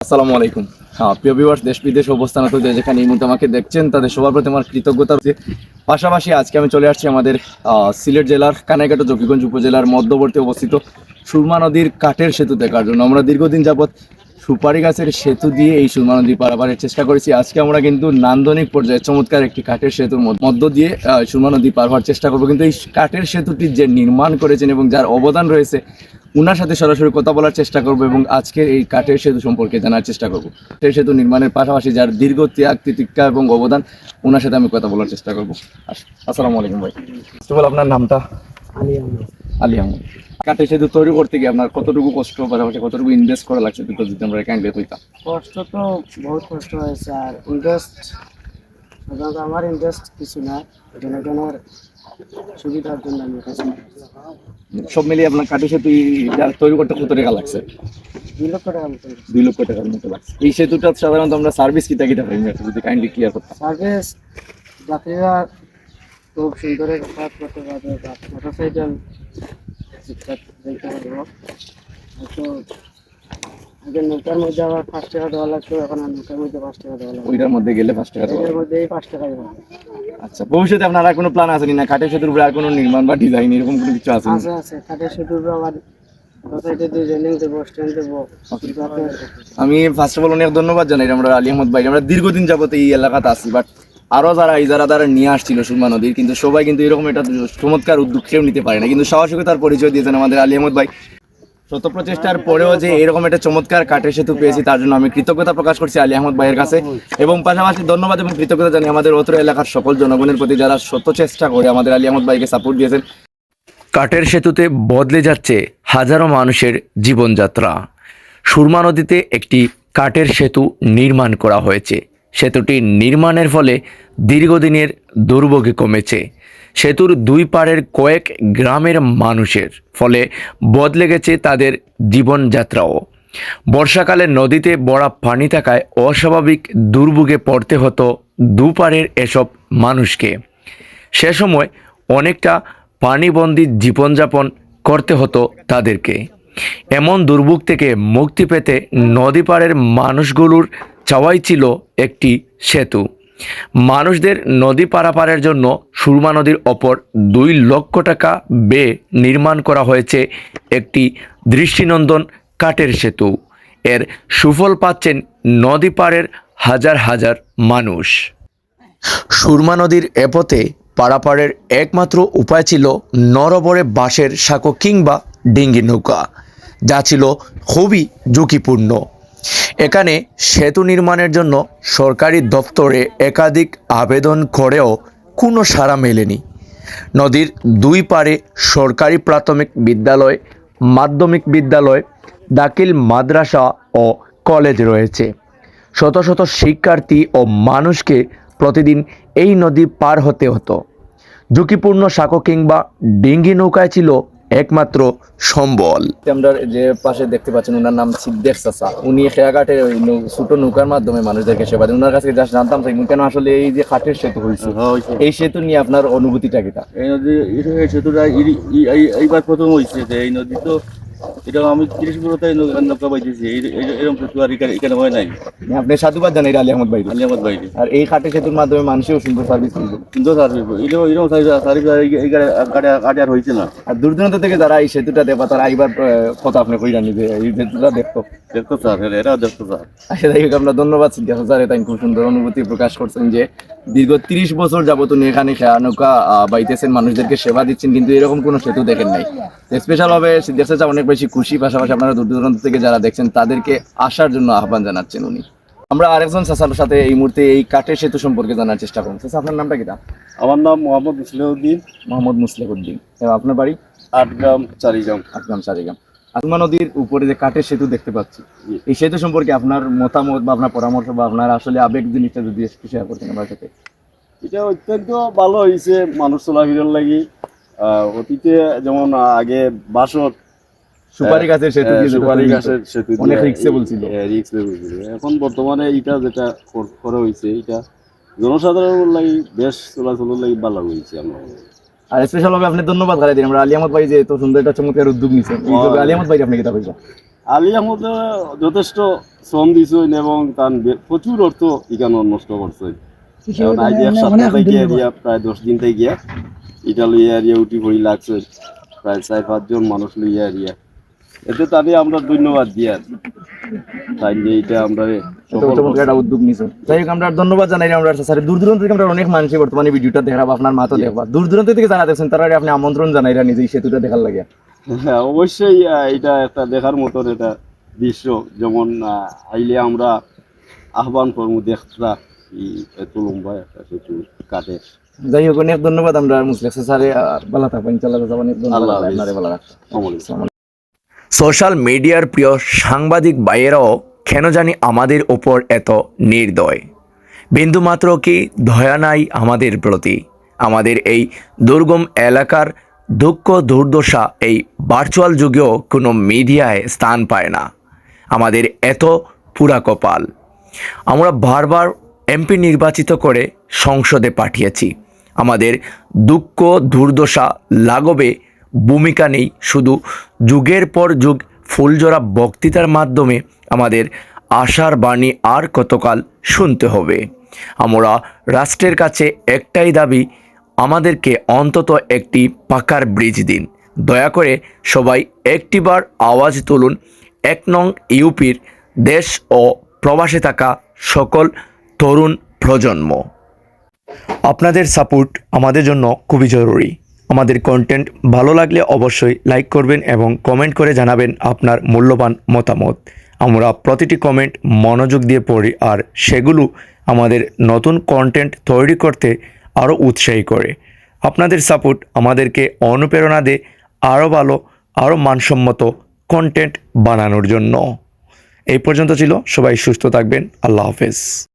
আসসালামু আলাইকুম। হ্যাঁ প্রিয় ভিউয়ার্স দেশ বিদেশ অবস্থানত যে যেখানে এই মুহূর্তে আমাকে দেখছেন, তাদের সবার প্রতি আমার কৃতজ্ঞতা রয়েছে পাশাপাশি আজকে আমি চলে আসছি আমাদের সিলেট জেলার কানাইঘাট জকিগঞ্জ উপজেলার মধ্যবর্তী অবস্থিত সুরমা নদীর কাঠের সেতু দেখার জন্য। আমরা দীর্ঘদিন যাবৎ সুপারি গাছের সেতু দিয়ে এই সুরমা নদী পারাপারের চেষ্টা করেছি। আজকে আমরা কিন্তু নান্দনিক পর্যায়ে চমৎকার একটি কাঠের সেতুর মধ্য- দিয়ে সুরমা নদী পার হওয়ার চেষ্টা করব। কিন্তু এই কাঠের সেতুটি যে নির্মাণ করেছেন এবং যার অবদান রয়েছে উনার সাথে সরাসরি কথা বলার চেষ্টা করব এবং আজকে এই কাঠের সেতু সম্পর্কে জানার চেষ্টা করব। কাঠের সেতু নির্মাণের পাশাপাশি যার দীর্ঘ ত্যাগ তিতিক্ষা এবং অবদান ওনার সাথে আমি কথা বলার চেষ্টা করব। আসসালামু আলাইকুম ভাই। অফ আপনার নামটা? আলী আহমেদ। আলী আহমদ। কাঠের সেতু তৈরি করতে গিয়ে আপনার কতটুকু কষ্ট পাশাপাশি কতটুকু ইনভেস্ট করা লাগছে দুটো যদি আমরা হইতাম কষ্ট তো বহুত কষ্ট হয়েছে আর সাধারণত আমার ইন্টারেস্ট কিছু না জনগণের সুবিধার জন্য সব মিলিয়ে আপনার কাঠের সেতু তৈরি করতে কত টাকা লাগছে? দুই লক্ষ টাকা দুই লক্ষ টাকার মতো লাগছে। এই সেতুটা সাধারণত আমরা সার্ভিস কিটা কিটা পাই যদি কাইন্ডলি ক্লিয়ার করতাম সার্ভিস যাত্রীরা খুব সুন্দর যাতায়াত করতে পারবে মোটরসাইকেল হয়তো আগে নৌকার মধ্যে আবার পাঁচ টাকা দেওয়া লাগতো এখন আর নৌকার মধ্যে পাঁচ টাকা দেওয়া লাগবে ওইটার মধ্যে গেলে পাঁচ টাকা দেওয়া এর মধ্যে এই পাঁচ টাকাই হবে আচ্ছা ভবিষ্যতে আপনার আর কোনো প্ল্যান আছে না কাঠের সেতুর উপরে আর কোনো নির্মাণ বা ডিজাইন এরকম কোনো কিছু আছে আছে আছে। কাঠের আবার স্ট্যান্ড দেবো যাতে আমি ফার্স্ট অফ অল অনেক ধন্যবাদ জানাই আমরা আলী আহমদ ভাই আমরা দীর্ঘদিন যাবত এই এলাকাতে আছি বাট আরও যারা এই যারা যারা নিয়ে আসছিল সুরমা নদীর কিন্তু সবাই কিন্তু এরকম একটা চমৎকার উদ্যোগ কেউ নিতে পারে না। কিন্তু সাহসিকতার পরিচয় দিয়েছেন আমাদের আলী আহমদ ভাই। শত প্রচেষ্টার পরেও যে এরকম একটা চমৎকার কাঠের সেতু পেয়েছি, তার জন্য আমি কৃতজ্ঞতা প্রকাশ করছি আলী আহমদ ভাইয়ের কাছে। এবং পাশাপাশি ধন্যবাদ এবং কৃতজ্ঞতা জানি আমাদের অত্র এলাকার সকল জনগণের প্রতি যারা শত চেষ্টা করে আমাদের আলী আহমদ ভাইকে সাপোর্ট দিয়েছেন। কাঠের সেতুতে বদলে যাচ্ছে হাজারো মানুষের জীবনযাত্রা। সুরমা নদীতে একটি কাঠের সেতু নির্মাণ করা হয়েছে। সেতুটি নির্মাণের ফলে দীর্ঘদিনের দুর্ভোগে কমেছে। সেতুর দুই পাড়ের কয়েক গ্রামের মানুষের, ফলে বদলে গেছে তাদের জীবনযাত্রাও। বর্ষাকালে নদীতে বড়া পানি থাকায় অস্বাভাবিক দুর্ভোগে পড়তে হতো দুপাড়ের এসব মানুষকে। সে সময় অনেকটা পানিবন্দী জীবনযাপন করতে হতো তাদেরকে। এমন দুর্ভোগ থেকে মুক্তি পেতে নদী পাড়ের মানুষগুলোর চাওয়াই ছিল একটি সেতু। মানুষদের নদী পারাপারের জন্য সুরমা নদীর ওপর দুই লক্ষ টাকা ব্যয়ে নির্মাণ করা হয়েছে একটি দৃষ্টিনন্দন কাঠের সেতু। এর সুফল পাচ্ছেন নদী পাড়ের হাজার হাজার মানুষ। সুরমা নদীর এপথে পারাপারের একমাত্র উপায় ছিল নরবরে বাঁশের সাঁকো কিংবা ডিঙ্গি নৌকা, যা ছিল খুবই ঝুঁকিপূর্ণ। এখানে সেতু নির্মাণের জন্য সরকারি দপ্তরে একাধিক আবেদন করেও কোনো সাড়া মেলেনি। নদীর দুই পারে সরকারি প্রাথমিক বিদ্যালয়, মাধ্যমিক বিদ্যালয়, দাখিল মাদ্রাসা ও কলেজ রয়েছে। শত শত শিক্ষার্থী ও মানুষকে প্রতিদিন এই নদী পার হতে হতো। ঝুঁকিপূর্ণ সাঁকো কিংবা ডিঙ্গি নৌকায় ছিল একমাত্র সম্বল। আমরা যে পাশে দেখতে পাচ্ছেন ওনার নাম সিদ্দেক চাচা। উনি খেয়াঘাটে ওই ছোট নৌকার মাধ্যমে মানুষদেরকে সেবা দেন। ওনার কাছে জাস্ট জানতাম কেন আসলে এই যে খাটের সেতু হয়েছে এই সেতু নিয়ে আপনার অনুভূতিটা কিটা এই নদী এই সেতুটা এই- এই- এই- এইবার প্রথম হয়েছে যে এই নদী তো এটা আমি তিরিশ বছর নৌকা পাইতেছি এই- এই- এরকম সেতু আর এখানে হয় নাই। আপনি সাধুবাদ জানাই আলী আহমদ ভাই আলী আহমদ বাইরে আর এই খাটের সেতুর মাধ্যমে মানুষেও সুন্দর সার্ভিস সুন্দর সার্ভিস এরকম এরকম সার্ভিস গাড়ি আর হয়েছে না। আর দূর দূরান্ত থেকে যারা এই সেতুটা দেখবা তারা এইবার কথা আপনি কইরা নিবে। এই সেতুটা দেখতো দেখতো স্যার দেখতো স্যার। আচ্ছা যাই হোক আমরা ধন্যবাদ স্যার তাই খুব সুন্দর অনুভূতি প্রকাশ করছেন যে দীর্ঘ তিরিশ বছর যাবত এখানে খেয়া নৌকা বাইতেছেন। মানুষদেরকে সেবা দিচ্ছেন কিন্তু এরকম কোনো সেতু দেখেন নাই। স্পেশাল ভাবে সিদ্দিক স্যার অনেক বেশি খুশি পাশাপাশি আপনারা দূর দূরান্ত থেকে যারা দেখছেন তাদেরকে আসার জন্য আহ্বান জানাচ্ছেন উনি। আমরা আরেকজন চাচার সাথে এই মুহূর্তে এই কাঠের সেতু সম্পর্কে জানার চেষ্টা করুন চাচা আপনার নামটা কিটা আমার নাম মোহাম্মদ মুসলিউদ্দিন। মোহাম্মদ মুসলিহুদ্দিন এবং আপনার বাড়ি? আটগ্রাম চারিগ্রাম আটগ্রাম চারিগ্রাম আসমা নদীর উপরে যে কাঠের সেতু দেখতে পাচ্ছি এই সেতু সম্পর্কে আপনার মতামত বা আপনার পরামর্শ বা আপনার আসলে আবেগ জিনিসটা যদি একটু শেয়ার করতেন আমার সাথে। এটা অত্যন্ত ভালো হয়েছে মানুষ চলাফেরার লাগি। আহ, অতীতে যেমন আগে বাসত সুপারি গাছের সেতু দিয়ে সুপারি গাছের সেতু অনেক রিক্সেবল ছিল। রিক্সেবল ছিল এখন বর্তমানে এটা যেটা করা হয়েছে এটা জনসাধারণের লাগি বেশ চলাচলের লাগি ভালো হয়েছে আমরা আর স্পেশাল ভাবে আপনি ধন্যবাদ দিন আমরা আলী আহমদ ভাই যে এত সুন্দর একটা চমৎকার উদ্যোগ নিছেন এই হ্যাঁ। আলী ভাই আপনি কিতা কইছেন আলী আহমদ যথেষ্ট শ্রম দিছেন এবং তার প্রচুর অর্থ এখানে নষ্ট করছেন। কারণ আজ এক সপ্তাহ থেকে এরিয়া প্রায় দশ দিন থেকে। এটা লইয়া এরিয়া উঠি পড়ি লাগছে। প্রায় চার পাঁচজন মানুষ লইয়া এরিয়া। এতে তাদের আমরা ধন্যবাদ দিয়া তাই যে এটা আমরা একটা উদ্যোগ নিছো যাই হোক আমরা ধন্যবাদ জানাই আমরা। স্যার দূর দূরান্ত থেকে আমরা অনেক মানুষ বর্তমানে ভিডিওটা আপনার মাথা দেখবা। দূর দূরান্ত থেকে যারা দেখছেন তারা আপনি আমন্ত্রণ জানাইরা নিজেই সেতুটা দেখার লাগে। হ্যাঁ অবশ্যই এটা একটা দেখার মতন এটা দৃশ্য। যেমন আইলে আমরা আহ্বান করব দেখরা এত লম্বা একটা সেতু কাঠের। যাই হোক অনেক ধন্যবাদ আমরা মুসলেক স্যারে ভালো থাকবেন অনেক ধন্যবাদ। আপনারে ভালো রাখবেন সোশ্যাল মিডিয়ার প্রিয় সাংবাদিক বাইয়েরাও কেন জানি আমাদের ওপর এত নির্দয়? বিন্দুমাত্র কি দয়া নাই আমাদের প্রতি? আমাদের এই দুর্গম এলাকার দুঃখ দুর্দশা এই ভার্চুয়াল যুগেও কোনো মিডিয়ায় স্থান পায় না। আমাদের এত পুরা কপাল। আমরা বারবার এমপি নির্বাচিত করে সংসদে পাঠিয়েছি। আমাদের দুঃখ দুর্দশা লাঘবে ভূমিকা নেই। শুধু যুগের পর যুগ ফুলজোড়া বক্তৃতার মাধ্যমে আমাদের আশার বাণী আর কতকাল শুনতে হবে। আমরা রাষ্ট্রের কাছে একটাই দাবি, আমাদেরকে অন্তত একটি পাকার ব্রিজ দিন। দয়া করে সবাই একটিবার আওয়াজ তুলুন, এক নং ইউপির দেশ ও প্রবাসে থাকা সকল তরুণ প্রজন্ম। আপনাদের সাপোর্ট আমাদের জন্য খুবই জরুরি। আমাদের কন্টেন্ট ভালো লাগলে অবশ্যই লাইক করবেন এবং কমেন্ট করে জানাবেন আপনার মূল্যবান মতামত। আমরা প্রতিটি কমেন্ট মনোযোগ দিয়ে পড়ি আর সেগুলো আমাদের নতুন কন্টেন্ট তৈরি করতে আরও উৎসাহী করে। আপনাদের সাপোর্ট আমাদেরকে অনুপ্রেরণা দেয় আরও ভালো আরও মানসম্মত কন্টেন্ট বানানোর জন্য। এই পর্যন্ত ছিল, সবাই সুস্থ থাকবেন, আল্লাহ হাফেজ।